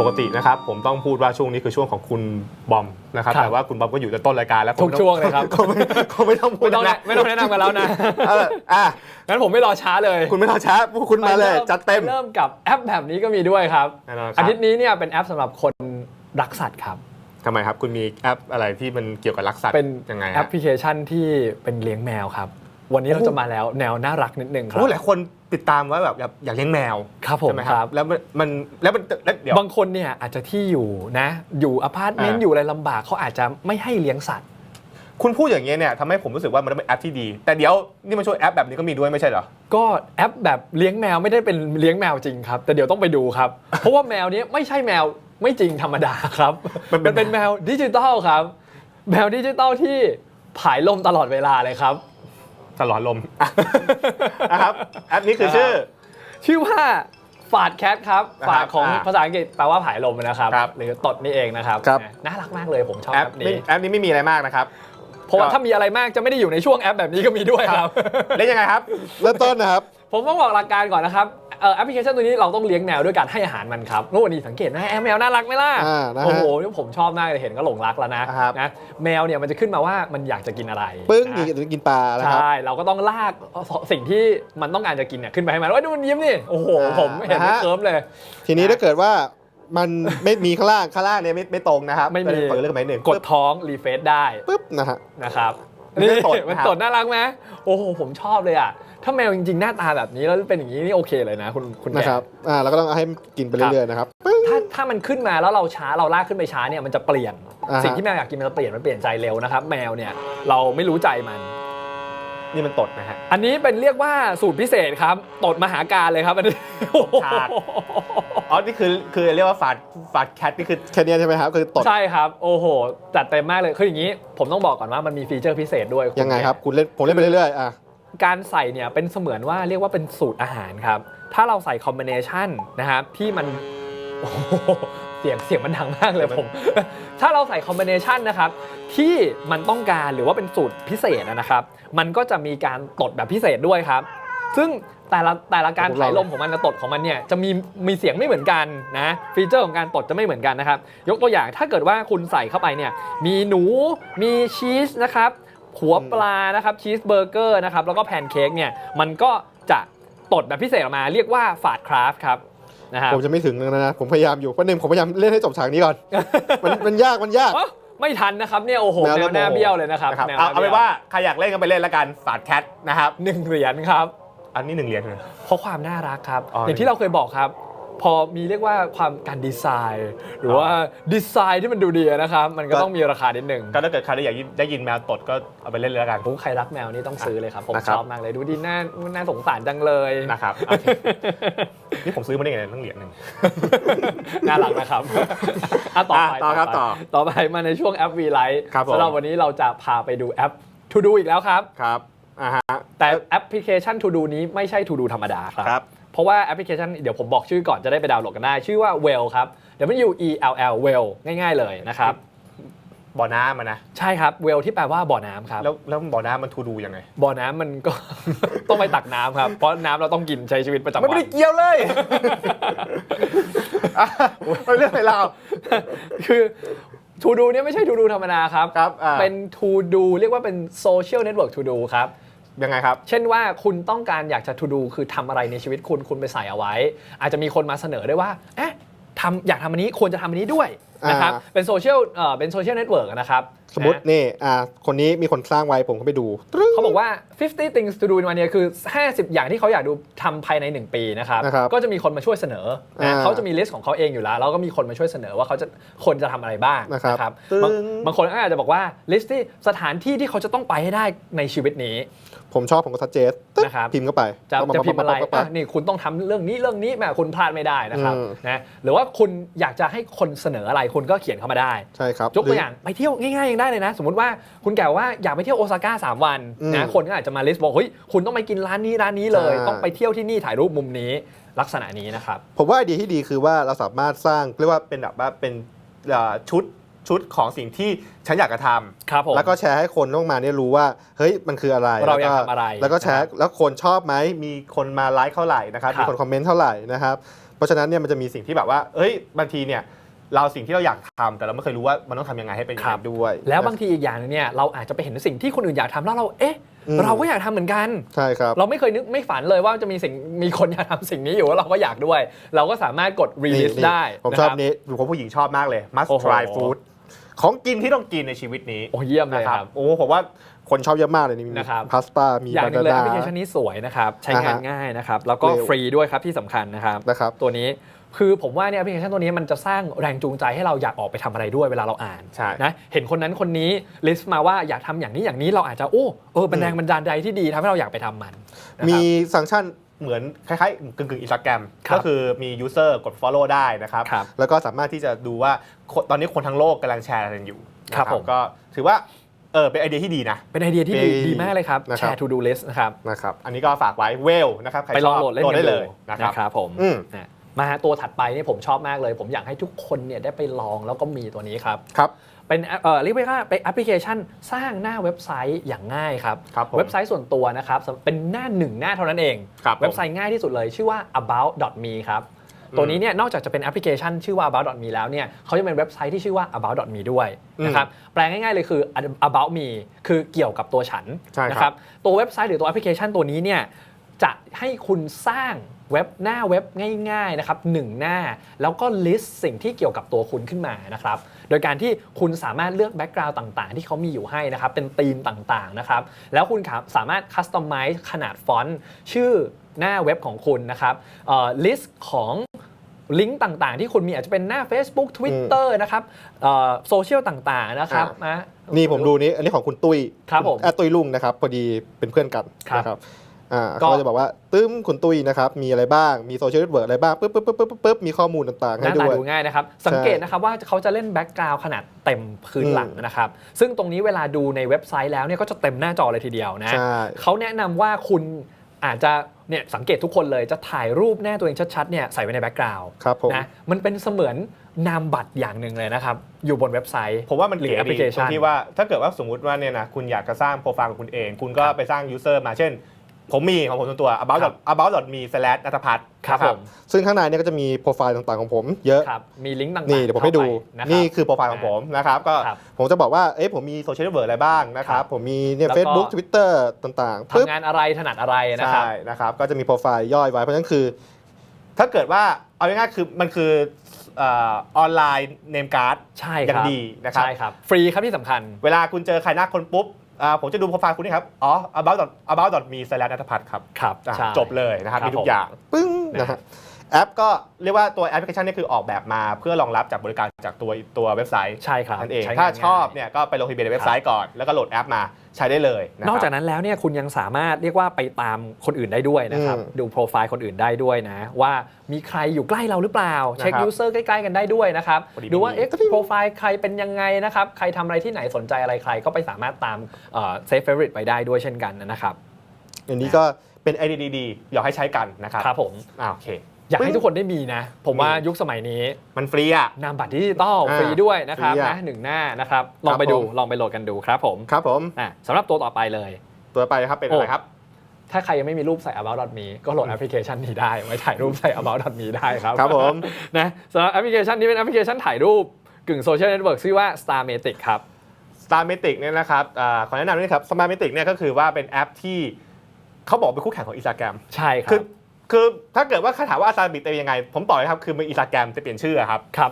ปกตินะครับผมต้องพูดว่าช่วงนี้คือช่วงของคุณบอมนะครับครับ แต่ว่าคุณบอมก็อยู่ในต้นรายการแล้วทุกช่วงเลยครับคงไม่คงไม่ต้องพูดไม่ต้องแนะนะไม่ต้องแนะนำกันแล้วนะ เอออะงั้นผมไม่รอช้าเลยคุณไม่รอช้าพวกคุณมาเลยไปริ่จัดเต็ม เริ่มกับแอปแบบนี้ก็มีด้วยครับแน่นอนคอารับทิตย์นี้เนี่ยเป็นแอปสำหรับคนรักสัตว์ครับ ทำไมครับ คุณมีแอปอะไรที่มันเกี่ยวกับรักสัตว์เป็นยังไงแอปพลิเคชันที่เป็นเลี้ยงแมวครับ วันนี้เราจะมาแล้วแนวน่ารักนิดนึงครัโอ้หลายคน ติดตามว่าแบบอยากอยากเลี้ยงแมวครับผมใช่ไหมคครัรับ บ แล้วมันมันแล้วมันแล้วเดี๋ยว บางคนเนี่ยอาจจะที่อยู่นะ อยู่อพาร์ตเมนต์อ่า อยู่อะไรลำบากเขาอาจจะไม่ให้เลี้ยงสัตว์ คุณพูดอย่างเงี้ยเนี่ยทำให้ผมรู้สึกว่ามันเป็นแอปที่ดี แต่เดี๋ยวนี่มันช่วยแอปแบบนี้ก็มีด้วยไม่ใช่เหรอ ก็แอปแบบเลี้ยงแมวไม่ได้เป็นเลี้ยงแมวจริงครับ แต่เดี๋ยวต้องไปดูครับ เพราะว่าแมวเนี้ไม่ใช่แมวไม่จริงธรรมดาครับมันเป็น มันเป็นแมวดิจิตอลครับ แมวดิจิตอลที่ผายลมตลอดเวลาเลยครับ ตลอดลมอะ นะครับแอปนี้คือชื่อ ชื่อว่าฝาดแคทครับนะครับฝาดของอ่าภาษาอังกฤษแปลว่าผายลมนะครับครับ หรือตดนี่เองนะครับครับ น่ารักมากเลยผมชอบแอแอปปไม่นี้แอปนี้ไม่มีอะไรมากนะครับ เพราะว่าก็ ถ้ามีอะไรมากจะไม่ได้อยู่ในช่วงแอปแบบนี้ก็มีด้วยครับ เล่นยังไงครับ เริ่มต้นนะครับ ผมต้องบอกหลักการก่อนนะครับเอ่อ แอปพลิเคชันตัวนี้เราต้องเลี้ยงแมวด้วยการให้อาหารมันครับโน่นนี่สังเกตนะแอปแมวน่ารักไหมล่ะอ่านะฮะโอ้โหนี่ผมชอบมากเลยเห็นก็หลงรักแล้วนะครับ นะแมวเนี่ยมันจะขึ้นมาว่ามันอยากจะกินอะไรปึ้งนะ กินกินปลานะครับ ใช่ เราก็ต้องลากสิ่งที่มันต้องการจะกินเนี่ยขึ้นไปให้มันว่าดูมันยิ้มนี่โอ้โห อ่าผมเห็นไม่นะฮะ เคิร์มเลย ทีนี้ถ้าเกิดว่ามันไม่มีข้างล่างข้างล่างเนี่ยไม่ไม่ตรงนะครับไม่มี เปิดเรื่องไหนหนึ่งกดท้องรีเฟซได้ปุ๊บนะฮะ นะครับมันนี่จะตดมันนะครับตดน่ารักไหมโอ้โหผมชอบเลยอะ ถ้าแมวจริงๆ หน้าตาแบบนี้แล้วเป็นอย่างนี้นี่โอเคเลยนะคุณคุณแกนะครับ อ่าเราก็ต้องเอาให้กินไปเรื่อยๆนะครับปึ้งถ้าถ้ามันขึ้นมาแล้วเราช้าเราลากขึ้นไปช้าเนี่ยมันจะเปลี่ยน อ่าฮะ สิ่งที่แมวอยากกินมันจะเปลี่ยนมันเปลี่ยนใจเร็วนะครับ แมวเนี่ยเราไม่รู้ใจมัน นี่มันตดนะฮะ อันนี้เป็นเรียกว่าสูตรพิเศษครับตดมหาการเลยครับอันนี้ชาติอ๋อ นี่คือคือเรียกว่าฝาดฝาดแคทนี่คือ แค่เนี้ยใช่ไหมครับ คือตด ใช่ครับ โอ้โห จัดเต็มมากเลยคืออย่างนี้ ผมต้องบอกก่อนว่ามันมีฟีเจอร์พิเศษด้วยณยังไงครับแกคุณเล่นผมเล่นไปเรื่อยๆอะ การใส่เนี่ยเป็นเสมือนว่าเรียกว่าเป็นสูตรอาหารครับ ถ้าเราใส่คอมบิเนชันนะครับที่มันโอ้โหเสียงเสียงมันดังมากเลยผม ถ้าเราใส่คอมบิเนชันนะครับที่มันต้องการหรือว่าเป็นสูตรพิเศษนะครับ มันก็จะมีการตดแบบพิเศษด้วยครับ ซึ่งแต่ละแต่ละการถ่ายลมของมันตดของมันเนี่ยจะมีมีเสียงไม่เหมือนกันนะฟีเจอร์ของการตดจะไม่เหมือนกันนะครับ ยกตัวอย่างถ้าเกิดว่าคุณใส่เข้าไปเนี่ยมีหนูมีชีสนะครับ หัวปลานะครับชีสเบอร์เกอร์นะครับแล้วก็แพนเค้กเนี่ยมันก็จะตดแบบพิเศษออกมา เรียกว่าฝาดคราฟครับนะครับผมจะไม่ถึงนะนะผมพยายามอยู่แป๊บนึงผมพยายามเล่นให้จบฉากนี้ก่อน มันมันยากมันยากอ๋อไม่ทันนะครับเนี่ยโอ้โหแมวแมเริ่วมหน้าโมโหเบี้ยวเลยนะครับนะครับแมวหเอาน้เอาบี้เป็ยวนว่าใครอยากเล่นก็ไปเล่นละกันฝาดแคทนะครับหนึ่งเหรียญครับอันนี้หนึ่งเหรียญเลยเพราะความน่ารักครับอ๋ออย่างที่เราเคยบอกครับ พอมีเรียกว่าความการดีไซน์ หรือว่าดีไซน์ที่มันดูดีนะครับ มันก็ต้องมีราคานิดหนึ่งก็ถ้าเกิดใครได้อยากได้ยินแมวตดก็เอาไปเล่นเลยละกันผมใครรักแมวนี่ต้องซื้อเลยครับ ผมนะครับชอบมากเลยดูดีน่าน่าสงสารจังเลยนะครับโอเคนี่ผมซื้อมาได้ไงเนี่ยตั้งเหรียญหนึ่งน่ารักนะครับอะต่อไปอะต่อครับต่อต่อไปมาในช่วงแอป V Lite ครับผมสำหรับวันนี้เราจะพาไปดูแอป To Do อีกแล้วครับครับอ่าฮะแต่แอปพลิเคชัน To Do นี้ไม่ใช่ To Do ธรรมดาครับครับ เพราะว่าแอปพลิเคชันเดี๋ยวผมบอกชื่อก่อนจะได้ไปดาวน์โหลดกันได้ ชื่อว่า Well ครับ W E L L Well ง่าย ๆ เลยนะครับ บ่อน้ำมันนะ ใช่ครับ Well ที่แปลว่าบ่อน้ำครับ แล้วแล้วบ่อน้ำมันทูดูยังไง บ่อน้ำมันก็ ต้องไปตักน้ำครับ เพราะน้ำเราต้องกินใช้ชีวิตประจำมันวัไม่น ได้เกี่ยวเลย อะเอาเรื่องอะไรเรา คือ To Do เนี่ยไม่ใช่ To Do ธรรมดาครับ ครับอ่า เป็น To Do เรียกว่าเป็น Social Network To Do ครับ ยังไงครับ เช่นว่าคุณต้องการอยากจะ To Do คือทำอะไรในชีวิตคุณคุณไปใส่เอาไว้ อาจจะมีคนมาเสนอได้ว่าเอ๊ะทำอยากทำอันนี้ควรจะทำอันนี้ด้วยนะครับอ่าเป็นโซเชียลเอ่อเป็นโซเชียลเน็ตเวิร์กนะครับสมมตินะนี่อ่าคนนี้มีคนสร้างไว้ผมก็ไปดูตรึ้งเขาบอกว่า 50 things to do ในวันนี้คือ 50 อย่างที่เขาอยากดูทำภายใน 1 ปีนะครับนะครับก็จะมีคนมาช่วยเสนอนะอ่าเขาจะมีลิสต์ของเขาเองอยู่แล้ว แล้วก็มีคนมาช่วยเสนอว่าเขาจะคนจะทำอะไรบ้างนะครับบางตึ้งบางคนก็อาจจะบอกว่าลิสต์ที่สถานที่ที่เขาจะต้องไปให้ได้ในชีวิตนี้ ผมชอบผมก็ทัดเจสตึ๊บนะครับพิมพ์เข้าไปจะจะพิมพ์อะไรปั๊บปั๊บปั๊บปั๊บอะนี่คุณต้องทำเรื่องนี้เรื่องนี้แหม่คุณพลาดไม่ได้นะครับอืมนะหรือว่าคุณอยากจะให้คนเสนออะไรคุณก็เขียนเข้ามาได้ใช่ครับยกตัวอย่างไปเที่ยวง่ายๆยังได้เลยนะ สมมติว่าคุณแกว่าอยากไปเที่ยวโอซาก้าสามวันอืมนะคนก็อาจจะมาลิสต์บอกเฮ้ยคุณต้องไปกินร้านนี้ร้านนี้เลยใช่ต้องไปเที่ยวที่นี่ถ่ายรูปมุมนี้ลักษณะนี้นะครับผมว่าไอเดียที่ดีคือว่าเราสามารถสร้างเรียกว่าเป็นแบบว่าเป็นเอ่อชุด ชุดของสิ่งที่ฉันอยากจะทำครับผมแล้วก็แชร์ให้คนต้องมาเนี่ยรู้ว่า เฮ้ยมันคืออะไรเราอยากแล้วทำอะไร แล้วก็แชนะร์ครับแล้วคนชอบไหมมีคนมาไลค์เท่าไหร่นะครับครับมีคนคอมเมนต์เท่าไหร่นะครับเพราะฉะนั้นเนี่ยมันจะมีสิ่งที่แบบว่าเอ้ยบางทีเนี่ยเราสิ่งที่เราอยากทำแต่เราไม่เคยรู้ว่ามันต้องทำยังไงให้เป็นอย่างครันั้บนด้วย แล้วบางทีอีกอย่างหนึงเนี่ยเราอาจจะไปเห็นสิ่งที่คนอื่นอยากทำแล้วเราเอ๊ะ อืม เราก็อยากทำเหมือนกัน ใช่ครับ เราไม่เคยนึกไม่ฝันเลยว่าจะมีสิ่งมีคนอยากทำสิ่งนี้อยู่แล้วเราก็อยากด้วย เราก็สามารถกด release นี่ได้ผมชอบะครับนี้ดูว่าผู้หญิงชอบมากเลย must โอ้โห try food ของกินที่ต้องกินในชีวิตนี้โอ้เยี่ยมเลยนะคครัรับ บ โอ้ผมว่าคนชอบเยอะมากเลยนี่มีนะครับ พาสต้ามีอย่างบาหนึงเลยนาแอปน่าพลิเคชันนี้สวยนะครับ ใช้งานอ่าฮะง่ายนะครับ แล้วก็เร็ว ฟรีด้วยครับที่สำคัญนะครับ นะครับ ตัวนี้ คือผมว่าเนี่ยแอปพลิเคชันตัวนี้มันจะสร้างแรงจูงใจให้เราอยากออกไปทำอะไรด้วยเวลาเราอ่านใช่นะเห็นคนนั้นคนนี้ลิสต์มาว่าอยากทำอย่างนี้อย่างนี้เราอาจจะโอ้เออเป็นแรงบันดาลใจที่ดีทำให้เราอยากไปทำมันนะครับมีฟังก์ชันเหมือนคล้ายๆกึ่งๆอินสตาแกรมครับก็คือมี user กด follow ได้นะครับครับแล้วก็สามารถที่จะดูว่าคนตอนนี้คนทั้งโลกกำลังแชร์อะไรกันอยู่นะครับผมก็ถือว่าเออเป็นไอเดียที่ดีนะ เป็นไอเดียที่ดีเป็นดีมากเลยครับนะคแชรับร์ to do list นะครับนะครับ อันนี้ก็ฝากไว้เวลนะครับใครไปชลองอบโหลดเล่นโหลดได้กันเลยนะครับนะครับผม อืมนะมาตัวถัดไปนี่ผมชอบมากเลย ผมอยากให้ทุกคนเนี่ยได้ไปลองแล้วก็มีตัวนี้ครับ ครับ เป็นเอ่อเรียกว่าเป็นแอปพลิเคชันสร้างหน้าเว็บไซต์อย่างง่ายครับ ครับผมเว็บไซต์ส่วนตัวนะครับสำเป็นหน้าหนึ่งหน้าเท่านั้นเอง ครับผมเว็บไซต์ง่ายที่สุดเลยชื่อว่า about.me ครับอืมตัวนี้เนี่ยนอกจากจะเป็นแอปพลิเคชันชื่อว่า about.me แล้วเนี่ยเขาจะเป็นเว็บไซต์ที่ชื่อว่า about.me ด้วยนะครับแปลง่ายๆเลยคือ about me คือเกี่ยวกับตัวฉันใช่ครับ นะครับตัวเว็บไซต์หรือตัวแอปพลิเคชันตัวนี้เนี่ยจะให้คุณสร้าง เว็บหน้าเว็บง่ายๆนะครับหนึ่งหน้า แล้วก็ list สิ่งที่เกี่ยวกับตัวคุณขึ้นมานะครับโดยการที่คุณสามารถเลือกแบ็กกราวด์ต่างๆ ที่เขามีอยู่ให้นะครับเป็นธีมต่างๆนะครับแล้วคุณครับสามารถคัสตอมไมซ์ขนาดฟอนต์ชื่อหน้าเว็บของคุณนะครับเอ่อ list ของลิงก์ต่างๆ ที่คุณมีอาจจะเป็นหน้า Facebook Twitter นะครับโซเชียลต่างๆนะครับอะนะนี่ผมดูนี้อันนี้ของคุณตุ้ยครับผมแอดตุ้ยลุงนะครับพอดีเป็นเพื่อนกันครับนะครับ อ่าก็ เขาก็จะบอกว่าตึ้มคุณตุ้ยนะครับ มีอะไรบ้าง มีโซเชียลเน็ตเวิร์กอะไรบ้าง ปึ๊บปึ๊บปึ๊บปึ๊บปึ๊บมีข้อมูลต่างๆ หให้น้าด้ตาวย ดูง่ายนะครับ สังเกตนะครับว่าเขาจะเล่นแบ็กกราวด์ขนาดเต็มพื้นหลังนะครับ ซึ่งตรงนี้เวลาดูในเว็บไซต์แล้วเนี่ยก็จะเต็มหน้าจอเลยทีเดียวนะ ใช่ เขาแนะนำว่าคุณอาจจะเนี่ยสังเกตทุกคนเลยจะถ่ายรูปหน้าตัวเองชัดๆเนี่ยใส่ไว้ในแบ็กกราวด์ครับผม นะมันเป็นเสมือนนามบัตรอย่างหนึ่งเลยนะครับ อยู่บนเว็บไซต์ ผมว่ามันหรือเก๋แอปพลิดีเคตชัรงนที่ว่าถ้าเกิดว่าสมมุติว่าเนี่ยนะคุณอยากจะสร้างโปรไฟล์ของคุณเอง คุณก็ครับไปสร้าง user มาเช่น ผมมีของผมส่วนตัว about ครับ about me slash นัทพัฒน์ครับนะผมซึ่งข้างในเนี่ยก็จะมีโปรไฟล์ต่างๆของผมเยอะ ครับมีลิงก์ต่างๆนี่เดี๋ยวผมให้ดู เข้าไปนะครับ นี่คือโปรไฟล์ของผมนะครับ ก็ครับผมจะบอกว่า เอ๊ะผมมีโซเชียลเน็ตเวิร์กอะไรบ้างนะครัครับ บ ผมมีเนี่ยแล้วก็ เฟซบุ๊กทวิตเตอร์ต่างๆปึ๊บทำงานอะไรถนัดอะไรนะครับ ใช่นะครับ ก็จะมีโปรไฟล์ย่อยไว้ เพราะฉะนั้นคือ ถ้าเกิดว่า เอาง่ายๆคือมันคือออนไลน์เนมการ์ดใช่อคย่างรับดีนะครับ ใช่ครับ ฟรีครับที่สำคัญ เวลาคุณเจอใครหน้าคนปุ๊บ อ่าผมจะดูโปรไฟล์คุณนี่ครับ อ๋อ about about me slash นัทพัฒน์ครับครับอะใช่จบเลยนะครับครับมีทุกอย่าง ปึ้งนะนะฮะฮะแอปก็เรียกว่าตัวแอปพลิเคชันนี่คือออกแบบมาเพื่อรองรับจากบริการจากตัวตัวเว็บไซต์ใช่ครับนั่นเอง ใช้งนถ้าชอบง่ยเนี่ยก็ไปลงทะเบียนในเว็บไซต์ก่อน แล้วก็โหลดแอปมา ใช้ได้เลยะครับ นอกจากนั้นแล้วเนี่ยคุณยังสามารถเรียกว่าไปตามคนอื่นได้ด้วยนะครับ อืมดูโปรไฟล์คนอื่นได้ด้วยนะ ว่ามีใครอยู่ใกล้เราหรือเปล่า เช็คนะครับยูเซอร์ใกล้ๆกันได้ด้วยนะครับพอดีดูว่ามีเอ๊ะโปรไฟล์ใครเป็นยังไงนะครับ ใครทำอะไรที่ไหนสนใจอะไรใคร ก็ไปสามารถตามเซฟเฟร i t ไปได้ด้วยเช่นกันนะครับ อันนี้ก็เป็นไอเดียดีๆอยากให้ใช้กันนะครับครับผม อ่าโอเค อยากให้ทุกคนได้มีนะ ผมว่ามียุคสมัยนี้มันฟรีอะนามบัตรดิจิตอลอ่าฟรีด้วยนะครับฟรีอะนะหนึ่งหน้านะครับลองไปครับดูผมลองไปโหลดกันดูครับผมครับผมอะสำหรับตัวต่อไปเลย ตัวไปครับเป็นอะไรครับถ้าใครยังไม่มีรูปใส่ about.me ก็โหลดแอปพลิเคชันนี้ได้ไว้ถ่ายรูปใส่ about.me ได้ครับครับผมนะสำหรับแอปพลิเคชันนี้เป็นแอปพลิเคชันถ่ายรูปกึ่งโซเชียลเน็ตเวิร์กชื่อว่า Starmatic ครับ Starmatic เนี่ยนะครับอ่าขอแนะนำด้วยครับ Starmatic เนี่ยก็คือว่าเป็นแอปที่เขาบอกเป็นคู่แข่งของ Instagram ใช่ครัคือบ คือถ้าเกิดว่าถามว่า Starmatic เป็นยังไง ผมตอบเลยครับ คือมัน Instagram จะเปลี่ยนชื่ออะครับ ครับ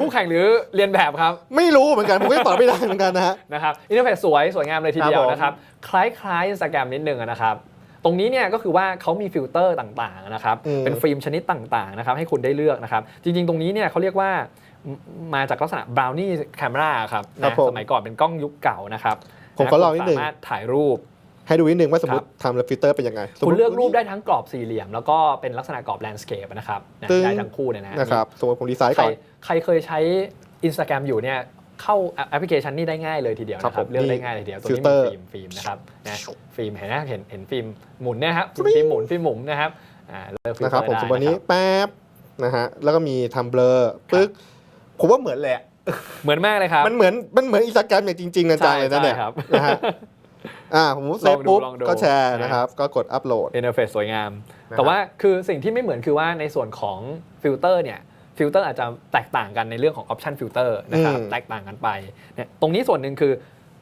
คู่แข่งหรือเรียนแบบครับ ไม่รู้เหมือนกัน ผมก็ตอบไม่ได้เหมือนกันนะฮะ นะครับอินเทอร์เฟซสวยสวยงามเลยทีเดียวครับผมนะครับ คล้ายๆ Instagram นิดนึงอะนะครับ ตรงนี้เนี่ยก็คือว่าเขามีฟิลเตอร์ต่างๆนะครับอืมเป็นฟิล์มชนิดต่างๆนะครับ ให้คุณได้เลือกนะครับ จริง ๆ ตรงนี้เนี่ยเขาเรียกว่ามามาจากลักษณะ brownie camera ครับครับนะผมสมัยก่อนเป็นกล้องยุคเก่านะครับผมขอลองนิดนึงสามารถถ่ายรูป ให้ดูนิดนึงว่าสมมติทำแล้วฟิลเตอร์เป็นยังไงสมคุมุณติเลือกรูปได้ทั้งกรอบสี่เหลี่ยม แล้วก็เป็นลักษณะกรอบแลนด์สเคปนะครับนะตึ้งได้ทั้งคู่เลยนะนะครับสมมติผมดีไซน์ใครก่อนใครเคยใช้ Instagram อยู่เนี่ยเข้าแอปพลิเคชันนี้ได้ง่ายเลยทีเดียวนะคครัรับบผมเลือกได้นี่ง่ายเลยทีเดียวตัวฟิลนี้เตอมีร์ฟิล์มฟิล์มนะครับนะฟิล์มเห็นนะเห็นเห็นฟิล์มหมุนเนะครับฟิล์มหมุนฟิล์มหมุนนะครับอ่าเลือกฟิลนะเตคอรับร์ผมได้สมมติวันนี้นะครับแป๊บนะฮะแล้วก็มีทำเบลอปึ๊กผมว่าเหมือนเลยอะเหมือนมากเลยครับ มันเหมือนมันเหมือนอินสตาแกรมอย่างจริงๆนะจังเลยนะเนี่ยใช่ครับนะฮะ อ่าผมเซฟลองดูปุ๊บลองดู ก็แชร์นะครับ ก็กดอัปโหลด อินเทอร์เฟซสวยงาม นะครับแต่ว่าคือสิ่งที่ไม่เหมือนคือว่าในส่วนของฟิลเตอร์เนี่ยฟิลเตอร์อาจจะแตกต่างกันในเรื่องของออปชันฟิลเตอร์นะครับอืม แตกต่างกันไปเนี่ยตรงนี้ส่วนหนึ่งคือ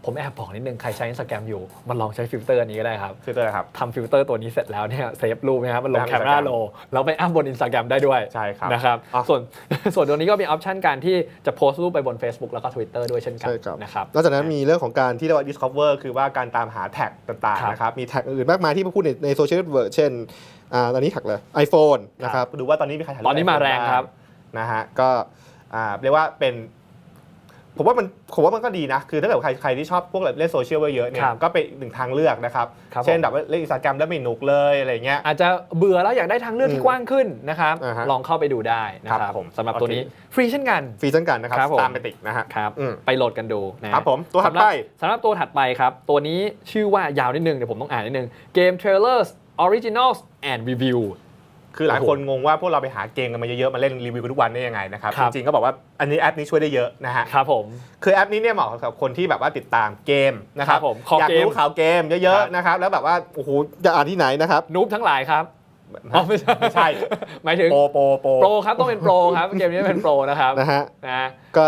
ผมแอบบอกนิดนึง ใครใช้ Instagram อยู่ มันลองใช้ฟิลเตอร์อันนี้ก็ได้ครับฟิลเตอร์ครับทำฟิลเตอร์ตัวนี้เสร็จแล้วเนี่ยเซฟรูปนะครับมันลงแล้วแคมรา Instagram โลแล้วไปอัพบน Instagram ได้ด้วยใช่ครับนะครับอะส่วนส่วนตัวนี้ก็มีออปชันการที่จะโพสต์รูปไปบน Facebook แล้วก็ Twitter ด้วยเช่นกันใช่ครับนะครับนอกจากนั้นมีเรื่องของการที่เรียกว่า discover คือว่าการตามหาแท็กต่างครับๆนะครับมีแท็กอื่นๆมากมายที่พูดในในโซเชียลเน็ตเวิร์กเช่นอ่าตอนนี้แท็กเลย iPhone นะครับดูว่าตอนนี้มีใครถ่ายรูปตอนนี้มาแรงครับนะฮะก็อ่าเรียกว่าเป็น ผมว่ามันผมว่ามันก็ดีนะ คือถ้าเกิดใครใครที่ชอบพวกแบบเล่นโซเชียลเยอะๆเนี่ยครับก็เป็นอีกหนึ่งทางเลือกนะครับ ครับเช่นผม แบบว่าเล่นอินสตาแกรมแล้วไม่หนุกเลยอะไรเงี้ย อาจจะเบื่อแล้วอยากได้ทางเลือกอืที่มกว้างขึ้นนะครับ อ่าฮะลองเข้าไปดูได้นะคครัรับบผมสำหรับตัวนี้โอเคฟรีเช่นกันฟรีเช่นกันนะครับครับผม ตามไปติกนะฮะ ครับอืมไปโหลดกันดูนะครับผมตัวถัดไป สำหรับสำหรับตัวถัดไปครับ ตัวนี้ชื่อว่ายาวนิดนึง เดี๋ยวผมต้องอ่านนิดนึง Game Trailers Originals and Review คือหลายคนงงว่าพวกเราไปหาเกมกันมาเยอะๆมาเล่นรีวิวกันทุกวันได้ยังไงนะครับครัจบริงๆก็บอกว่าอันนี้แอปนี้ช่วยได้เยอะนะฮะครับผมคือแอปนี้เนี่ยเหมาะกับคนที่แบบว่าติดตามเกมนะครับครับผมคออยากเกมรู้ข่าวเกมเยอะครับๆนะครับแล้วแบบว่าโอ้โหจะอ่านที่ไหนนะครับนูบทั้งหลายครับอ๋อไม่ใช่ไม่ใช่หมายถึงโปรโปรโปรโปรครับต้องเป็นโปรครับเกมนี้เป็นโปรนะครับนะฮะนะก็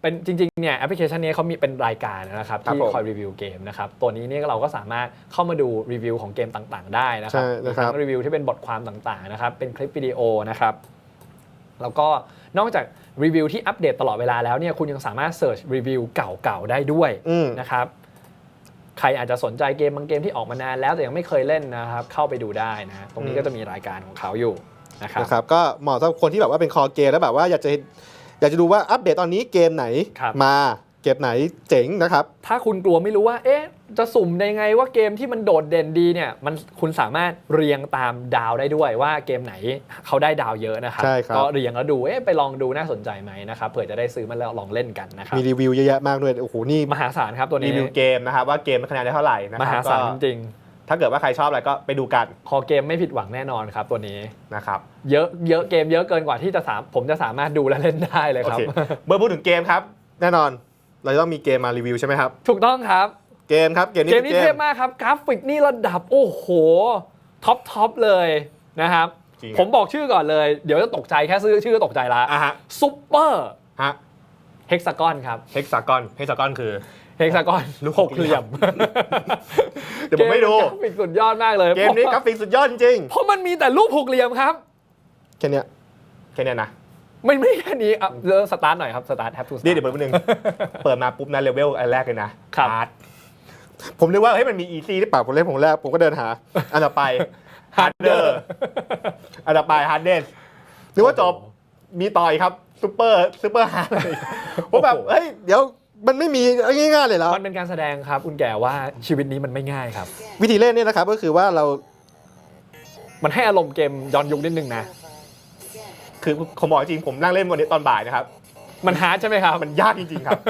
เป็นจริงๆเนี่ยแอปพลิเคชันนี้เขามีเป็นรายการนะครับครับที่ผมคอยรีวิวเกมนะครับตัวนี้เนี่ยเราก็สามารถเข้ามาดูรีวิวของเกมต่างๆ ได้นะครัใช่นะครับมีทั้งรีวิวที่เป็นบทความต่างๆนะครับเป็นคลิปวิดีโอนะครับแล้วก็นอกจากรีวิวที่อัปเดตตลอดเวลาแล้วเนี่ยคุณยังสามารถเสิร์ชรีวิวเก่าๆได้ด้วย อืม นะครับ ใครอาจจะสนใจเกมบางเกมที่ออกมานานแล้วแต่ยังไม่เคยเล่นนะครับ เข้าไปดูได้นะ ตรงนี้อืม ก็จะมีรายการของเขาอยู่นะครับ นะครับก็เหมาะสำหรับคนที่แบบว่าเป็นคอเกมแล้วแบบว่าอยากจะ อยากจะดูว่าอัปเดตตอนนี้เกมไหนครับ มาเกมไหนเจ๋งนะครับ ถ้าคุณกลัวไม่รู้ว่า เอ๊ะ จะสุ่มได้ไงว่าเกมที่มันโดดเด่นดีเนี่ย มันคุณสามารถเรียงตามดาวได้ด้วยว่าเกมไหนเขาได้ดาวเยอะนะครับ ใช่ครับ ก็เรียงแล้วดู เอ๊ะ ไปลองดูน่าสนใจไหมนะครับ เผื่อจะได้ซื้อมาแล้วลองเล่นกันนะครับ มีรีวิวเยอะแยะมากด้วยโอ้โหนี่มหาศาลครับตัวรีนี้ วิวเกมนะครับว่าเกมมันคะแนนได้เท่าไหร่นะมคหารับศาลก็จริง ถ้าเกิดว่าใครชอบอะไรก็ไปดูกันๆคอเกมไม่ผิดหวังแน่นอนครับตัวนี้นะครับ เยอะเยอะเกมเยอะเกินกว่าที่จะสามผมจะสามารถดูและเล่นได้เลยโอครับเคเมื่อพูดถึงเกมครับ แน่นอน เราจะต้องมีเกมมารีวิวใช่ไหมครับ ถูกต้องครับ เกมครับเกมนี้เกมป็นี้เทพมากครับกราฟิกนี่ระดับโอ้โหท็อปท็อปเลยนะครับจริงผมบอกชื่อก่อนเลย เดี๋ยวจะตกใจแค่ชื่อชื่อก็ตกใจละอะฮะซุปเปอร์ฮะเฮกซากอนครับเฮกซากอนเฮกซากอนคือ เฮกซากอนลูกหกเหลี่ยมเดี๋ยวผมไม่ดูเกกราฟิกสุดยอดมากเลยเกมนี้กราฟิกสุดยอดจริงเพราะมันมีแต่รูปหกเหลี่ยมครับแค่เนี้ยแค่เนี้ยนะไม่ไม่แค่นี้อะเริ่มสตาร์ทหน่อยครับสตาร์ทแฮปทูสนี่เดี๋ยวเปิดแป๊บนึงเปิดมาปุ๊บนะเลเวลอันแรกเลยนะครับฮาร์ดผมนึกว่าเฮ้ยมันมีอีซี่หรือเปล่าผมเล่นผมแรกผมก็เดินหา อันต่อไปฮาร์ดเดอร์อันต่อไปฮาร์ดเดนนึกว่าจบมีต่อยครับซูเปอร์ซูเปอร์ฮาร์ดเลยผมแบบเฮ้ยเดี๋ยว มันไม่มีง่ายๆเลยแล้วมันเป็นการแสดงครับคุณแก่ว่าชีวิตนี้มันไม่ง่ายครับ วิธีเล่นเนี่ยนะครับก็คือว่าเรามันให้อารมณ์เกมย้อนยุคนิดนึงนะ คือผมบอกจริงผมนั่งเล่นวันนี้ตอนบ่ายนะครับ มันฮาร์ดใช่ไหมครับ มันยากจริงๆครับ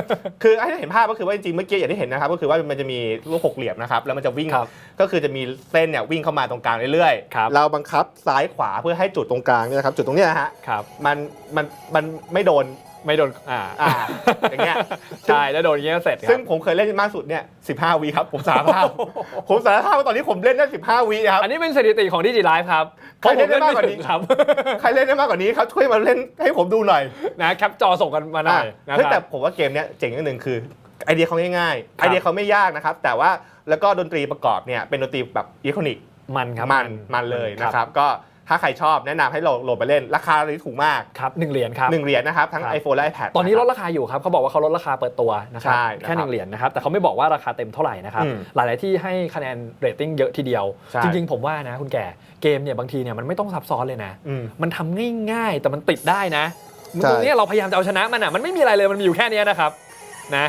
คือให้เห็นภาพก็คือว่าจริงๆเมื่อกี้อย่างที่เห็นนะครับ ก็คือว่ามันจะมีลูกหกเหลี่ยมนะครับ แล้วมันจะวิ่งครับก็คือจะมีเส้นเนี่ยวิ่งเข้ามาตรงกลางเรื่อยครับเราบังคับซ้ายขวาเพื่อให้จุดตรงกลางเนี่ยนะครับ จุดตรงเนี้ยนะฮะครับมันมันมันไม่โดน ไม่โดนอ่าอ่าอย่างเงี้ย ใช่แล้วโดนอย่างเงี้ยเสร็จคซึ่รังบผมเคยเล่นมากสุดเนี่ย15วีครับ ผมสารภาพ ผมสารภาพว่าตอนนี้ผมเล่นได้15วีนะครับ อันนี้เป็นสถิติของดิจิไลฟ์ครับใครเล่นได้มากกว่านี้เพระผเล่นไม่ถึงครับ ใครเล่นได้มากกว่านี้ครับ ช่วยมาเล่นให้ผมดูหน่อยนะแคปจอส่งกันมาหน่อยนะเฮ้ยคแต่รับผมว่าเกมเนี้ยเจ๋งอย่างหนึ่งคือไอเดียเขาง่ายๆครับไอเดียเขาไม่ยากนะครับ แต่ว่าแล้วก็ดนตรีประกอบเนี่ยเป็นดนตรีแบบอิเล็กทรอนิกส์มันครับมันมันเลยนะครับก็ ถ้าใครชอบแนะนำให้โหลดโหลดไปเล่น ราคาเลยถูกมากครับหนึ่งเหรียญครับ1เหรียญนะครับ ทั้ง ครับ iPhone และ iPad ตอนนี้ลดะครับราคาอยู่ครับเขาบอกว่าเขาลดราคาเปิดตัวนะครับใช่นะครับแค่หนึ่งเหรียญนะครับแต่เขาไม่บอกว่าราคาเต็มเท่าไหร่นะครับอืมหลายๆที่ให้คะแนนเรตติ้งเยอะทีเดียว ใช่ จริง ๆ ผมว่านะคุณแก่เกมเนี่ยบางทีเนี่ยมันไม่ต้องซับซ้อนเลยนะ อืม มันทำง่ายๆ แต่มันติดได้นะใช่ ตรงเนี้ยเราพยายามจะเอาชนะมันอะมันไม่มีอะไรเลยมันมีอยู่แค่เนี้ยนะครับนะ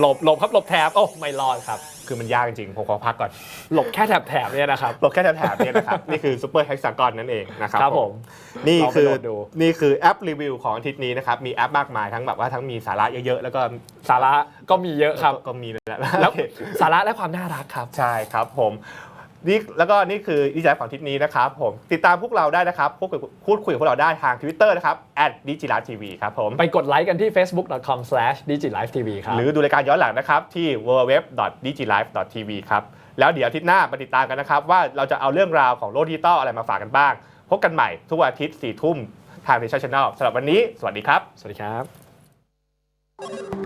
หลบหลบครับหลบแถบโอ้ไม่รอดครับ คือมันยากจริงๆผมขอพักก่อน หลบแค่แถบแถบเนี่ยนะครับ หลบแค่แถบๆเนี่ยนะครับ นี่คือ Super Hexagon นั่นเองนะครับครับผมนี่ลองไปคือโหลดดู นี่คือแอปรีวิวของอาทิตย์นี้นะครับ มีแอปมากมายทั้งแบบว่าทั้งมีสาระเยอะๆ แล้วก็สาระก็มีเยอะครับ ก็มีเลยแหละแล้วสาระและความน่ารักครับ ใช่ครับผม นี่แล้วก็นี่คือดีใจของทริปนี้นะครับผมติดตามพวกเราได้นะครับพูดคุยพูดคุยกับพวกเราได้ทาง Twitter นะครับ d i g i l a t v ครับผมไปกดไลค์กันที่ facebook.com/digilivetv ครับหรือดูรายการย้อนหลังนะครับที่ www.digilife.tv ครับแล้วเดี๋ยวอาทิตย์หน้ามาติดตามกันนะครับ ว่าเราจะเอาเรื่องราวของโลกดิจิตอลอะไรมาฝากกันบ้าง พบกันใหม่ทุกวันอาทิตย์4ทุ่มทาง Nation Channel สำหรับวันนี้ สวัสดีครับ สวัสดีครับ